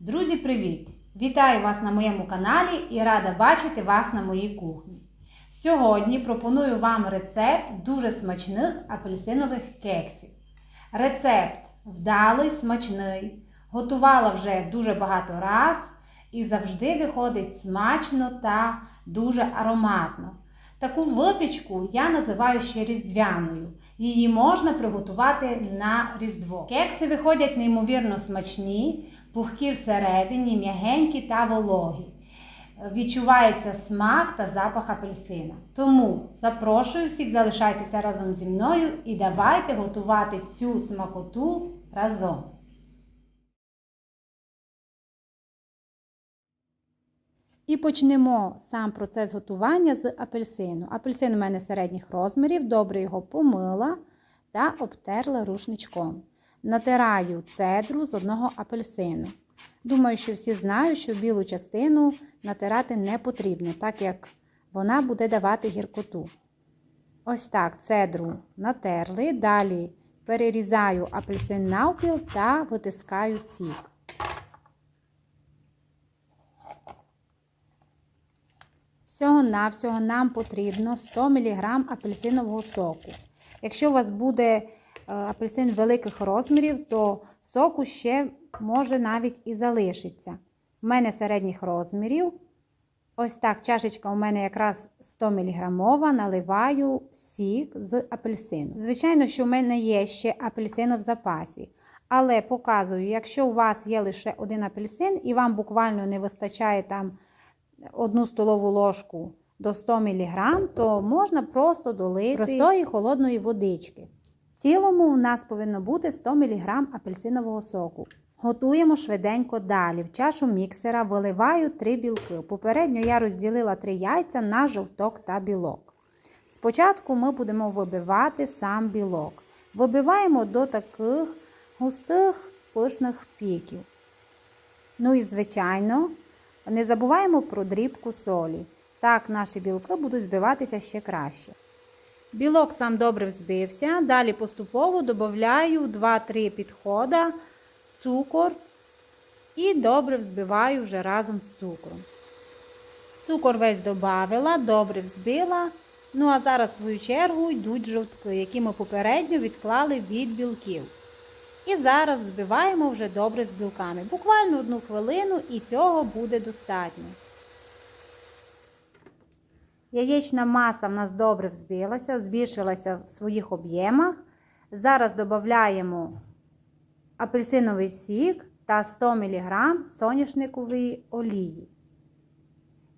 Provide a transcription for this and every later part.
Друзі, привіт! Вітаю вас на моєму каналі і рада бачити вас на моїй кухні. Сьогодні пропоную вам рецепт дуже смачних апельсинових кексів. Рецепт вдалий, смачний. Готувала вже дуже багато раз і завжди виходить смачно та дуже ароматно. Таку випічку я називаю ще різдвяною. Її можна приготувати на різдво. Кекси виходять неймовірно смачні, пухкі всередині, м'ягенькі та вологі. Відчувається смак та запах апельсина. Тому запрошую всіх залишайтеся разом зі мною і давайте готувати цю смакоту разом. І почнемо сам процес готування з апельсину. Апельсин у мене середніх розмірів, добре його помила та обтерла рушничком. Натираю цедру з одного апельсину. Думаю, що всі знають, що білу частину натирати не потрібно, так як вона буде давати гіркоту. Ось так цедру натерли. Далі перерізаю апельсин навпіл та витискаю сік. Всього-навсього нам потрібно 100 мг апельсинового соку. Якщо у вас буде апельсин великих розмірів, то соку ще може навіть і залишиться. У мене середніх розмірів. Ось так, чашечка у мене якраз 100 мг, наливаю сік з апельсину. Звичайно, що в мене є ще апельсин в запасі. Але показую, якщо у вас є лише один апельсин і вам буквально не вистачає там одну столову ложку до 100 мг, то можна просто долити простої холодної водички. Цілому у нас повинно бути 100 мг апельсинового соку. Готуємо швиденько далі. В чашу міксера виливаю 3 білки. Попередньо я розділила 3 яйця на жовток та білок. Спочатку ми будемо вибивати сам білок. Вибиваємо до таких густих пишних піків. Ну і, звичайно, не забуваємо про дрібку солі. Так наші білки будуть збиватися ще краще. Білок сам добре взбився. Далі поступово додаю 2-3 підходи цукор і добре взбиваю вже разом з цукром. Цукор весь додавила, добре взбила. Ну, а зараз, в свою чергу, йдуть жовтки, які ми попередньо відклали від білків. І зараз збиваємо вже добре з білками. Буквально одну хвилину і цього буде достатньо. Яєчна маса в нас добре взбилася, збільшилася в своїх об'ємах. Зараз додаємо апельсиновий сік та 100 мг соняшникової олії.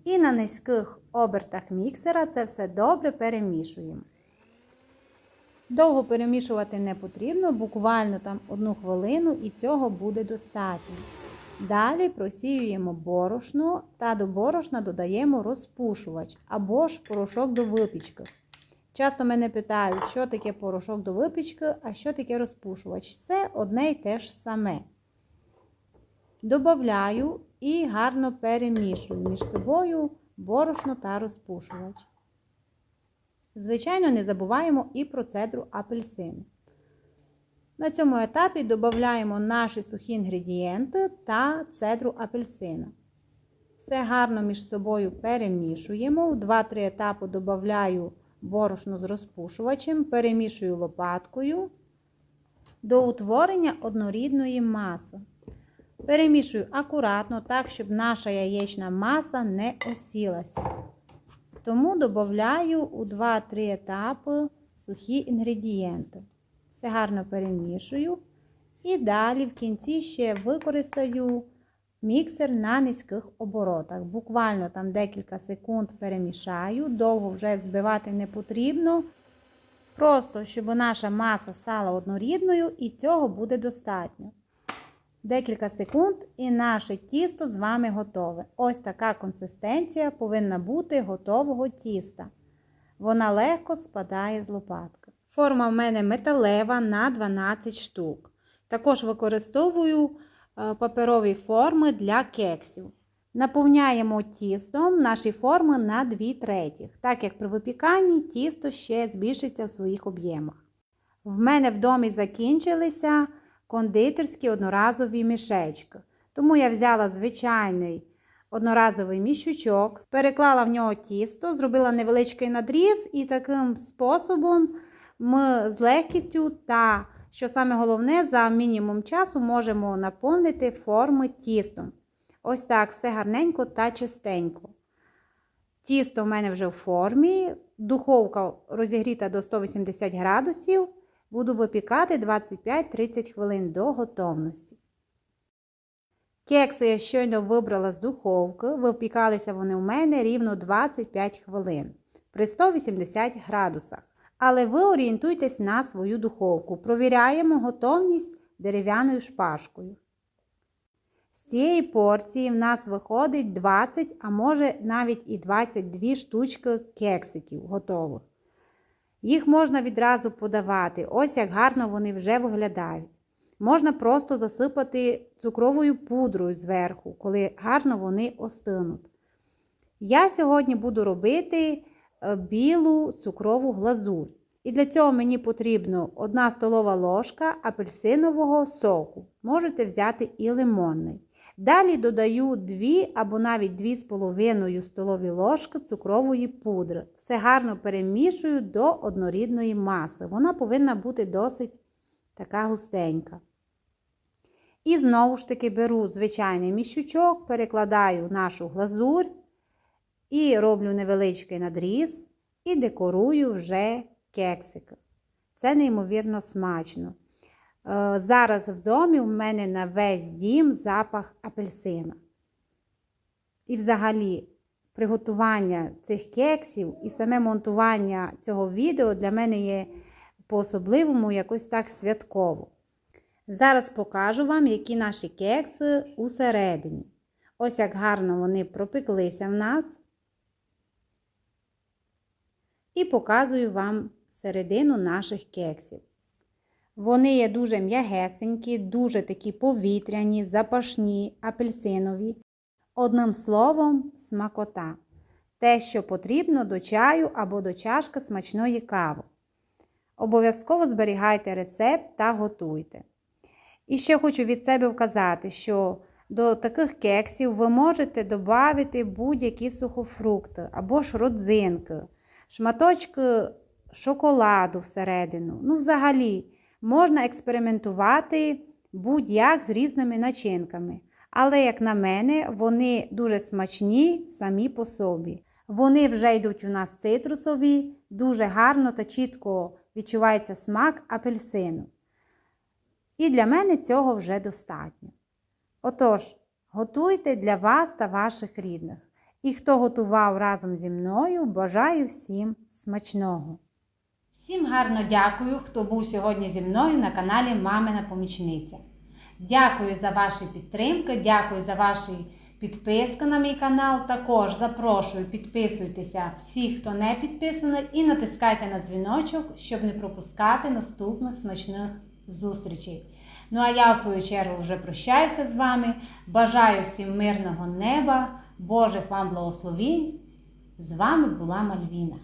І на низьких обертах міксера це все добре перемішуємо. Довго перемішувати не потрібно, буквально там одну хвилину і цього буде достатньо. Далі просіюємо борошно та до борошна додаємо розпушувач або ж порошок до випічки. Часто мене питають, що таке порошок до випічки, а що таке розпушувач. Це одне й те ж саме. Добавляю і гарно перемішую між собою борошно та розпушувач. Звичайно, не забуваємо і про цедру апельсину. На цьому етапі додаємо наші сухі інгредієнти та цедру апельсина. Все гарно між собою перемішуємо. В 2-3 етапи додаю борошно з розпушувачем, перемішую лопаткою до утворення однорідної маси. Перемішую акуратно, так, щоб наша яєчна маса не осілася. Тому додаю у 2-3 етапи сухі інгредієнти. Все гарно перемішую. І далі в кінці ще використаю міксер на низьких оборотах. Буквально там декілька секунд перемішаю, довго вже збивати не потрібно. Просто, щоб наша маса стала однорідною, і цього буде достатньо. Декілька секунд, і наше тісто з вами готове. Ось така консистенція повинна бути готового тіста. Вона легко спадає з лопатки. Форма в мене металева на 12 штук. Також використовую паперові форми для кексів. Наповняємо тістом наші форми на 2 третіх, так як при випіканні тісто ще збільшиться в своїх об'ємах. В мене в домі закінчилися кондитерські одноразові мішечки. Тому я взяла звичайний одноразовий міщучок, переклала в нього тісто, зробила невеличкий надріз, і таким способом з легкістю та, що саме головне, за мінімум часу можемо наповнити форми тістом. Ось так, все гарненько та чистенько. Тісто в мене вже в формі, духовка розігріта до 180 градусів. Буду випікати 25-30 хвилин до готовності. Кекси я щойно вибрала з духовки, випікалися вони у мене рівно 25 хвилин при 180 градусах. Але ви орієнтуйтесь на свою духовку. Провіряємо готовність дерев'яною шпажкою. З цієї порції в нас виходить 20, а може навіть і 22 штучки кексиків готових. Їх можна відразу подавати. Ось як гарно вони вже виглядають. Можна просто засипати цукровою пудрою зверху, коли гарно вони остинуть. Я сьогодні буду робити білу цукрову глазурь. І для цього мені потрібно 1 столова ложка апельсинового соку. Можете взяти і лимонний. Далі додаю 2 або навіть 2,5 столові ложки цукрової пудри. Все гарно перемішую до однорідної маси. Вона повинна бути досить така густенька. І знову ж таки беру звичайний міщучок, перекладаю нашу глазурь і роблю невеличкий надріз і декорую вже кексики. Це неймовірно смачно. Е, Зараз в домі у мене на весь дім запах апельсина. І взагалі, приготування цих кексів і саме монтування цього відео для мене є по-особливому якось так святково. Зараз покажу вам, які наші кекси усередині. Ось як гарно вони пропеклися в нас. І показую вам середину наших кексів. Вони є дуже м'ягесенькі, дуже такі повітряні, запашні, апельсинові. Одним словом, смакота. Те, що потрібно до чаю або до чашки смачної кави. Обов'язково зберігайте рецепт та готуйте. І ще хочу від себе вказати, що до таких кексів ви можете додати будь-які сухофрукти або ж родзинки, шматочки шоколаду всередину. Ну, взагалі, можна експериментувати будь-як з різними начинками. Але, як на мене, вони дуже смачні самі по собі. Вони вже йдуть у нас цитрусові, дуже гарно та чітко відчувається смак апельсину. І для мене цього вже достатньо. Отож, готуйте для вас та ваших рідних. І хто готував разом зі мною, бажаю всім смачного! Всім гарно дякую, хто був сьогодні зі мною на каналі Мамина Помічниця. Дякую за ваші підтримки, дякую за ваші підписки на мій канал. Також запрошую, підписуйтеся всі, хто не підписаний, і натискайте на дзвіночок, щоб не пропускати наступних смачних зустрічей. Ну а я, в свою чергу, вже прощаюся з вами. Бажаю всім мирного неба, Божих вам благословінь. З вами була Мальвіна.